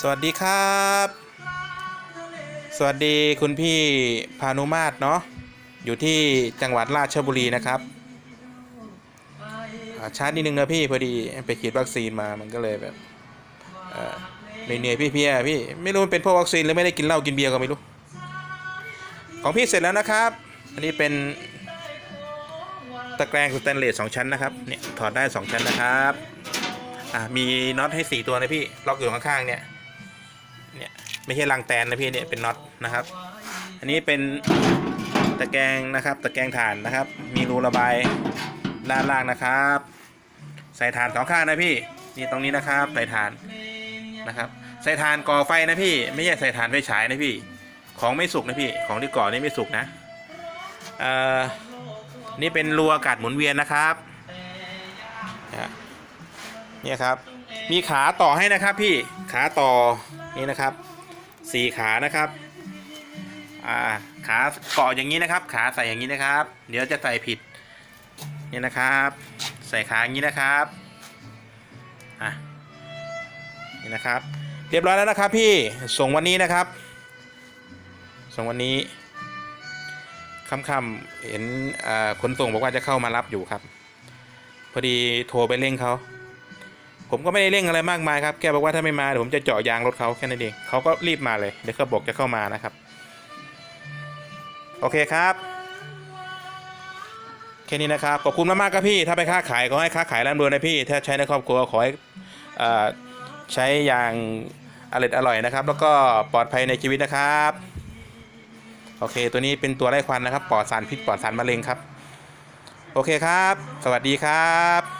สวัสดีครับ สวัสดีคุณพี่พานุมาตรเนาะอยู่ที่จังหวัดราชบุรีนะครับอ่าชาร์จนิดนึงนะพี่พอดีไปฉีดวัคซีนมามันก็เลยแบบเหนื่อยๆพี่เพียๆพี่ไม่รู้มันเป็นเพราะวัคซีนหรือไม่ได้กินเหล้ากินเบียร์ก็ไม่รู้ ของพี่เสร็จแล้วนะครับ อันนี้เป็นตะแกรงสแตนเลสสองชั้นนะครับเนี่ยถอดได้สองชั้นนะครับอ่ามีน็อตให้สี่ตัวนะพี่ล็อกอยู่ข้างๆเนี่ย เนี่ยไม่ใช่รังแตนนะพี่เนี่ยเป็นน็อตนะครับ อันนี้เป็นตะแกรงนะครับ ตะแกรงถ่านนะครับ มีรูระบายด้านล่างนะครับ ใส่ถ่านสองข้างนะพี่นี่ตรงนี้นะครับ ใส่ถ่านนะครับ ใส่ถ่านก่อไฟนะพี่ ไม่ใช่ใส่ถ่านไฟฉายนะพี่ ของไม่สุกนะพี่ ของที่ก่อนี่ไม่สุกนะเอ่อนี่เป็นรูอากาศหมุนเวียนนะครับเนี่ยครับ มีขาต่อให้นะครับพี่ขาต่อ นี่นะครับสี่ขานะครับอ่าขาเกาะอย่างนี้นะครับ ขาใส่อย่างนี้นะครับ เดี๋ยวจะใส่ผิดนี่นะครับ ใส่ขาอย่างนี้นะครับอะนี่นะครับ เรียบร้อยแล้วนะครับพี่ส่งวันนี้นะครับ ส่งวันนี้ค่ำๆเห็นอ่าขนส่งบอกว่าจะเข้ามารับอยู่ครับ พอดีโทรไปเร่งเขา ผมก็ไม่ได้เร่งอะไรมากมายครับแกบอกว่าถ้าไม่มาเดี๋ยวผมจะเจาะยางรถเขาแค่นั้นเองเขาก็รีบมาเลยเดี๋ยวเขาบอกจะเข้ามานะครับ โอเคครับแค่นี้นะครับขอบคุณมากๆครับพี่ ถ้าไปค้าขายขอให้ค้าขายร่ำรวยนะพี่ ถ้าใช้ในครอบครัวขอให้ใช้อย่างอร่อยอร่อยนะครับ แล้วก็ปลอดภัยในชีวิตนะครับ โอเค ตัวนี้เป็นตัวไร้ควันนะครับปลอดสารพิษปลอดสารมะเร็งครับ โอเคครับ สวัสดีครับ